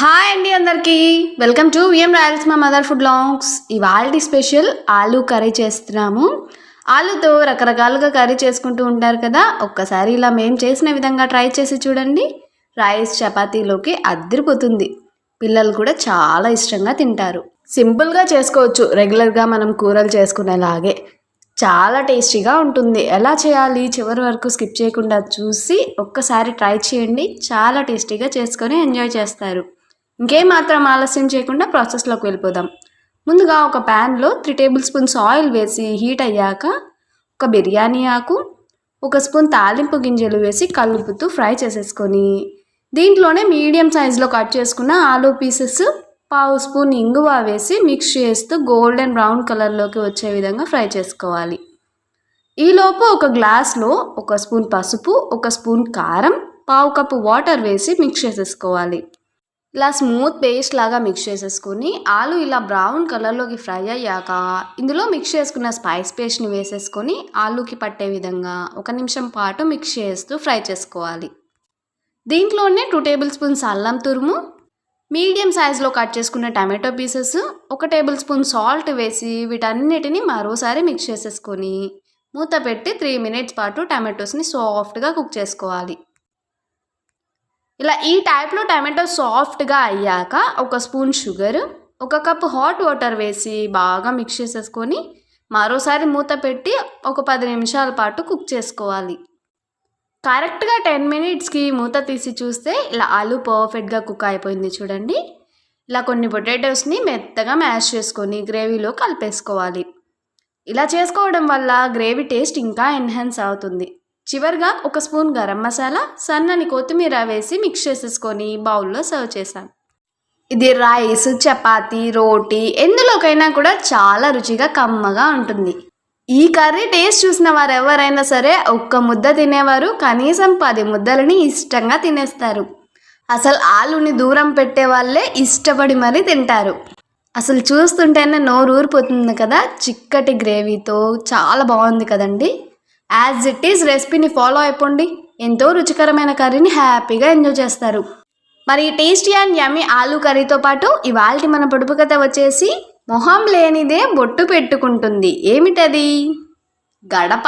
Hi అండి అందరికీ. Welcome to VM Royals మా మదర్ ఫుడ్ లాంగ్స్ ఇవాళ స్పెషల్ ఆలూ కర్రీ చేస్తున్నాము. ఆలూతో రకరకాలుగా కర్రీ చేసుకుంటూ ఉంటారు కదా ఒక్కసారి ఇలా మేము చేసిన విధంగా ట్రై చేసి చూడండి. రైస్ చపాతీలోకి అద్దరిపోతుంది. పిల్లలు కూడా చాలా ఇష్టంగా తింటారు. సింపుల్గా చేసుకోవచ్చు రెగ్యులర్గా మనం కూరలు చేసుకునేలాగే. చాలా టేస్టీగా ఉంటుంది. ఎలా చేయాలి చివరి వరకు స్కిప్ చేయకుండా చూసి ఒక్కసారి ట్రై చేయండి. చాలా టేస్టీగా చేసుకొని ఎంజాయ్ చేస్తారు. ఇంకేం మాత్రం ఆలస్యం చేయకుండా ప్రాసెస్లోకి వెళ్ళిపోదాం. ముందుగా ఒక ప్యాన్లో త్రీ టేబుల్ స్పూన్స్ ఆయిల్ వేసి హీట్ అయ్యాక ఒక బిర్యానీ ఆకు ఒక స్పూన్ తాలింపు గింజలు వేసి కలుపుతూ ఫ్రై చేసేసుకొని దీంట్లోనే మీడియం సైజులో కట్ చేసుకున్న ఆలూ పీసెస్ పావు స్పూన్ ఇంగువ వేసి మిక్స్ చేస్తూ గోల్డెన్ బ్రౌన్ కలర్లోకి వచ్చే విధంగా ఫ్రై చేసుకోవాలి. ఈలోపు ఒక గ్లాస్లో ఒక స్పూన్ పసుపు ఒక స్పూన్ కారం పావు కప్పు వాటర్ వేసి మిక్స్ చేసేసుకోవాలి. ఇలా స్మూత్ పేస్ట్ లాగా మిక్స్ చేసేసుకొని ఆలు ఇలా బ్రౌన్ కలర్లోకి ఫ్రై అయ్యాక ఇందులో మిక్స్ చేసుకున్న స్పైస్ పేస్ట్ని వేసేసుకొని ఆలుకి పట్టే విధంగా ఒక నిమిషం పాటు మిక్స్ చేస్తూ ఫ్రై చేసుకోవాలి. దీంట్లోనే టూ టేబుల్ స్పూన్స్ అల్లం తురుము మీడియం సైజులో కట్ చేసుకున్న టమాటో పీసెస్ ఒక టేబుల్ స్పూన్ సాల్ట్ వేసి వీటన్నిటిని మరోసారి మిక్స్ చేసేసుకొని మూత పెట్టి త్రీ మినిట్స్ పాటు టమాటోస్ని సాఫ్ట్గా కుక్ చేసుకోవాలి. ఇలా ఈ టైప్లో టమాటో సాఫ్ట్గా అయ్యాక ఒక స్పూన్ షుగర్ ఒక కప్ హాట్ వాటర్ వేసి బాగా మిక్స్ చేసేసుకొని మరోసారి మూత పెట్టి ఒక పది నిమిషాల పాటు కుక్ చేసుకోవాలి. కరెక్ట్గా టెన్ మినిట్స్కి మూత తీసి చూస్తే ఇలా ఆలు పర్ఫెక్ట్గా కుక్ అయిపోయింది చూడండి. ఇలా కొన్ని పొటాటోస్ని మెత్తగా మ్యాష్ చేసుకొని గ్రేవీలో కలిపేసుకోవాలి. ఇలా చేసుకోవడం వల్ల గ్రేవీ టేస్ట్ ఇంకా ఎన్హాన్స్ అవుతుంది. చివరిగా ఒక స్పూన్ గరం మసాలా సన్నని కొత్తిమీర వేసి మిక్స్ చేసేసుకొని బౌల్లో సర్వ్ చేశాను. ఇది రైస్ చపాతి రోటీ ఎందులోకైనా కూడా చాలా రుచిగా కమ్మగా ఉంటుంది. ఈ కర్రీ టేస్ట్ చూసిన వారు ఎవరైనా సరే ఒక్క ముద్ద తినేవారు కనీసం పది ముద్దలని ఇష్టంగా తినేస్తారు. అసలు ఆలుని దూరం పెట్టే వాళ్ళే ఇష్టపడి మరీ తింటారు. అసలు చూస్తుంటేనే నోరు ఊరిపోతుంది కదా చిక్కటి గ్రేవీతో చాలా బాగుంది కదండి. యాజ్ ఇట్ ఈస్ రెసిపీని ఫాలో అయిపోండి. ఎంతో రుచికరమైన కర్రీని హ్యాపీగా ఎంజాయ్ చేస్తారు. మరి టేస్టీ అండ్ యమ్మీ ఆలు కర్రీతో పాటు ఇవాళ మన పొడుపు కథ వచ్చేసి మొహం లేనిదే బొట్టు పెట్టుకుంటుంది. ఏమిటది? గడప.